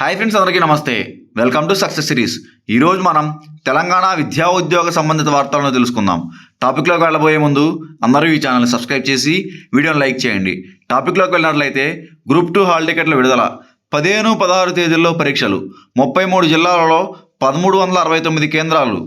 Hi friends అందరికీ నమస్తే. Welcome to success series ఈరోజు మనం తెలంగాణ విద్యా ఉద్యోగ సంబంధిత వార్తలను తెలుసుకుందాం. టాపిక్లోకి వెళ్ళబోయే ముందు అందరూ ఈ ఛానల్ని సబ్స్క్రైబ్ చేసి వీడియోని లైక్ చేయండి. టాపిక్లోకి వెళ్ళినట్లయితే గ్రూప్ టూ హాల్ టికెట్ల విడుదల. పదిహేను పదహారు తేదీల్లో పరీక్షలు. ముప్పై మూడు జిల్లాలలో పదమూడు వందల అరవై తొమ్మిది కేంద్రాలు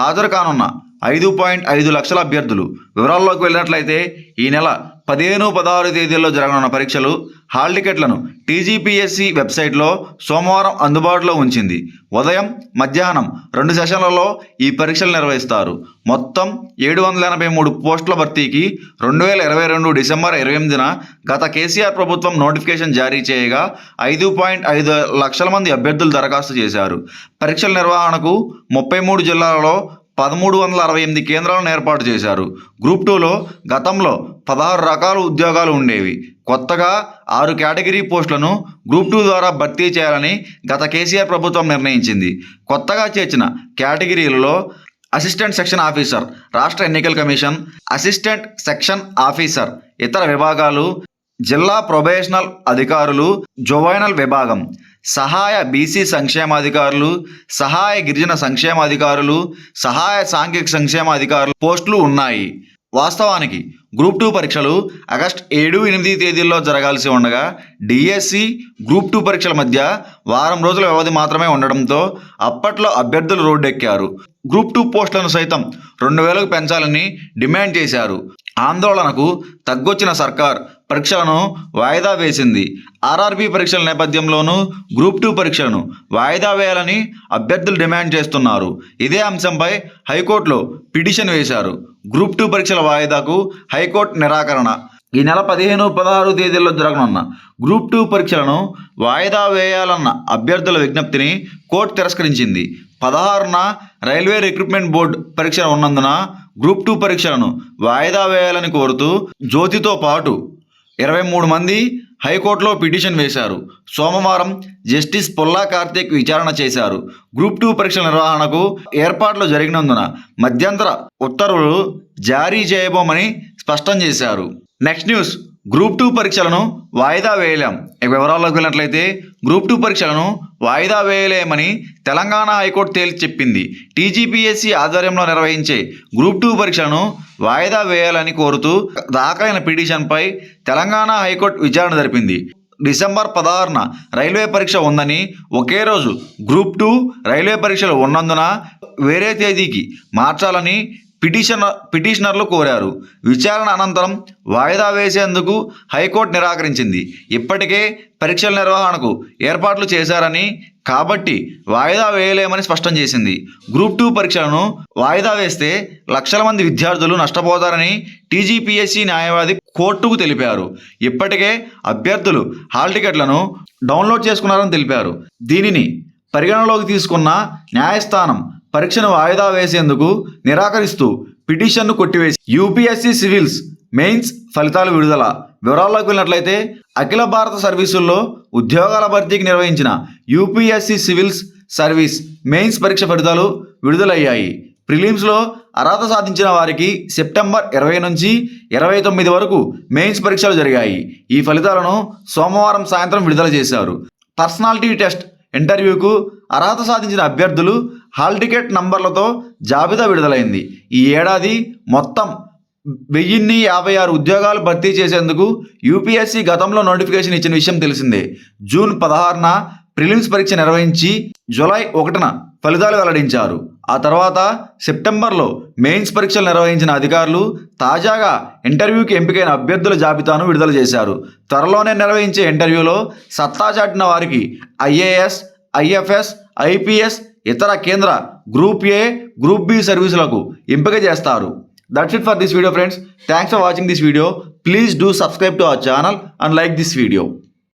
హాజరు కానున్న ఐదు పాయింట్ ఐదు లక్షల అభ్యర్థులు. వివరాల్లోకి వెళ్ళినట్లయితే ఈ నెల పదిహేను పదహారు తేదీల్లో జరగనున్న పరీక్షలు హాల్ టికెట్లను టీజీపీఎస్సీ వెబ్సైట్లో సోమవారం అందుబాటులో ఉంచింది. ఉదయం మధ్యాహ్నం రెండు సెషన్లలో ఈ పరీక్షలు నిర్వహిస్తారు. మొత్తం ఏడు వందల ఎనభై మూడు పోస్టుల భర్తీకి రెండు వేల ఇరవై రెండు డిసెంబర్ ఇరవై ఎనిమిదిన గత కేసీఆర్ ప్రభుత్వం నోటిఫికేషన్ జారీ చేయగా ఐదు పాయింట్ ఐదు లక్షల మంది అభ్యర్థులు దరఖాస్తు చేశారు. పరీక్షల నిర్వహణకు ముప్పై మూడు జిల్లాలలో పదమూడు వందల అరవై ఎనిమిది కేంద్రాలను ఏర్పాటు చేశారు. గ్రూప్ టూలో గతంలో పదహారు రకాల ఉద్యోగాలు ఉండేవి. కొత్తగా ఆరు కేటగిరీ పోస్టులను గ్రూప్ టూ ద్వారా భర్తీ చేయాలని గత కేసీఆర్ ప్రభుత్వం నిర్ణయించింది. కొత్తగా చేర్చిన కేటగిరీలలో అసిస్టెంట్ సెక్షన్ ఆఫీసర్ రాష్ట్ర ఎన్నికల కమిషన్ అసిస్టెంట్ సెక్షన్ ఆఫీసర్ ఇతర విభాగాలు జిల్లా ప్రొబేషనల్ అధికారులు జువైనల్ విభాగం సహాయ బీసీ సంక్షేమాధికారులు సహాయ గిరిజన సంక్షేమాధికారులు సహాయ సాంఘిక సంక్షేమాధికారులు పోస్టులు ఉన్నాయి. వాస్తవానికి గ్రూప్ టూ పరీక్షలు ఆగస్ట్ ఏడు ఎనిమిది తేదీల్లో జరగాల్సి ఉండగా డిఎస్సి గ్రూప్ టూ పరీక్షల మధ్య వారం రోజుల వ్యవధి మాత్రమే ఉండడంతో అప్పట్లో అభ్యర్థులు రోడ్డెక్కారు. గ్రూప్ టూ పోస్టులను సైతం రెండు వేలకు పెంచాలని డిమాండ్ చేశారు. ఆందోళనకు తగ్గొచ్చిన సర్కార్ పరీక్షలను వాయిదా వేసింది. ఆర్ఆర్బీ పరీక్షల నేపథ్యంలోనూ గ్రూప్ టూ పరీక్షలను వాయిదా వేయాలని అభ్యర్థులు డిమాండ్ చేస్తున్నారు. ఇదే అంశంపై హైకోర్టులో పిటిషన్ వేశారు. గ్రూప్ టూ పరీక్షల వాయిదాకు హైకోర్టు నిరాకరణ. ఈ నెల పదిహేను పదహారు తేదీల్లో జరగనున్న గ్రూప్ టూ పరీక్షలను వాయిదా వేయాలన్న అభ్యర్థుల విజ్ఞప్తిని కోర్టు తిరస్కరించింది. పదహారున రైల్వే రిక్రూట్మెంట్ బోర్డు పరీక్ష ఉన్నందున గ్రూప్ టూ పరీక్షలను వాయిదా వేయాలని కోరుతూ జ్యోతితో పాటు ఇరవై మూడు మంది హైకోర్టులో పిటిషన్ వేశారు. సోమవారం జస్టిస్ పొల్లా కార్తీక్ విచారణ చేశారు. గ్రూప్ టూ పరీక్షల నిర్వహణకు ఏర్పాట్లు జరిగినందున మధ్యంతర ఉత్తర్వులు జారీ చేయబోమని స్పష్టం చేశారు. నెక్స్ట్ న్యూస్ గ్రూప్ టూ పరీక్షలను వాయిదా వేయలేం. ఇక వివరాల్లోకి వెళ్ళినట్లయితే గ్రూప్ టూ పరీక్షలను వాయిదా వేయలేమని తెలంగాణ హైకోర్టు తేల్చి చెప్పింది. టీజీపీఎస్సీ ఆధ్వర్యంలో నిర్వహించే గ్రూప్ టూ పరీక్షలను వాయిదా వేయాలని కోరుతూ దాఖలైన పిటిషన్పై తెలంగాణ హైకోర్టు విచారణ జరిపింది. డిసెంబర్ పదహారున రైల్వే పరీక్ష ఉందని ఒకే రోజు గ్రూప్ టూ రైల్వే పరీక్షలు ఉన్నందున వేరే తేదీకి మార్చాలని పిటిషన్ పిటిషనర్లు కోరారు. విచారణ అనంతరం వాయిదా వేసేందుకు హైకోర్టు నిరాకరించింది. ఇప్పటికే పరీక్షల నిర్వహణకు ఏర్పాట్లు చేశారని కాబట్టి వాయిదా వేయలేమని స్పష్టం చేసింది. గ్రూప్ టూ పరీక్షలను వాయిదా వేస్తే లక్షల మంది విద్యార్థులు నష్టపోతారని టీజీపీఎస్సీ న్యాయవాది కోర్టుకు తెలిపారు. ఇప్పటికే అభ్యర్థులు హాల్ టికెట్లను డౌన్లోడ్ చేసుకున్నారని తెలిపారు. దీనిని పరిగణలోకి తీసుకున్న న్యాయస్థానం పరీక్షను వాయిదా వేసేందుకు నిరాకరిస్తూ పిటిషన్ను కొట్టివేసి యూపీఎస్సీ సివిల్స్ మెయిన్స్ ఫలితాలు విడుదల. వివరాల్లోకి వెళ్ళినట్లయితే అఖిల భారత సర్వీసుల్లో ఉద్యోగాల భర్తీకి నిర్వహించిన యూపీఎస్సీ సివిల్స్ సర్వీస్ మెయిన్స్ పరీక్ష ఫలితాలు విడుదలయ్యాయి. ప్రిలిమ్స్లో అర్హత సాధించిన వారికి సెప్టెంబర్ ఇరవై నుంచి ఇరవై తొమ్మిది వరకు మెయిన్స్ పరీక్షలు జరిగాయి. ఈ ఫలితాలను సోమవారం సాయంత్రం విడుదల చేశారు. పర్సనాలిటీ టెస్ట్ ఇంటర్వ్యూకు అర్హత సాధించిన అభ్యర్థులు హాల్ టికెట్ నంబర్లతో జాబితా విడుదలైంది. ఈ ఏడాది మొత్తం వెయ్యిన్ని యాభై ఆరు ఉద్యోగాలు భర్తీ చేసేందుకు యూపీఎస్సీ గతంలో నోటిఫికేషన్ ఇచ్చిన విషయం తెలిసిందే. జూన్ పదహారున ప్రిలిమ్స్ పరీక్ష నిర్వహించి జూలై ఒకటిన ఫలితాలు వెల్లడించారు. ఆ తర్వాత సెప్టెంబర్లో మెయిన్స్ పరీక్షలు నిర్వహించిన అధికారులు తాజాగా ఇంటర్వ్యూకి ఎంపికైన అభ్యర్థుల జాబితాను విడుదల చేశారు. త్వరలోనే నిర్వహించే ఇంటర్వ్యూలో సత్తా చాటిన వారికి ఐఏఎస్ ఐఎఫ్ఎస్ ఐపీఎస్ ఇతర కేంద్ర గ్రూప్ ఏ గ్రూప్ బి సర్వీసులకు ఎంపిక చేస్తారు. That's it for this video friends thanks for watching this video please do subscribe to our channel and like this video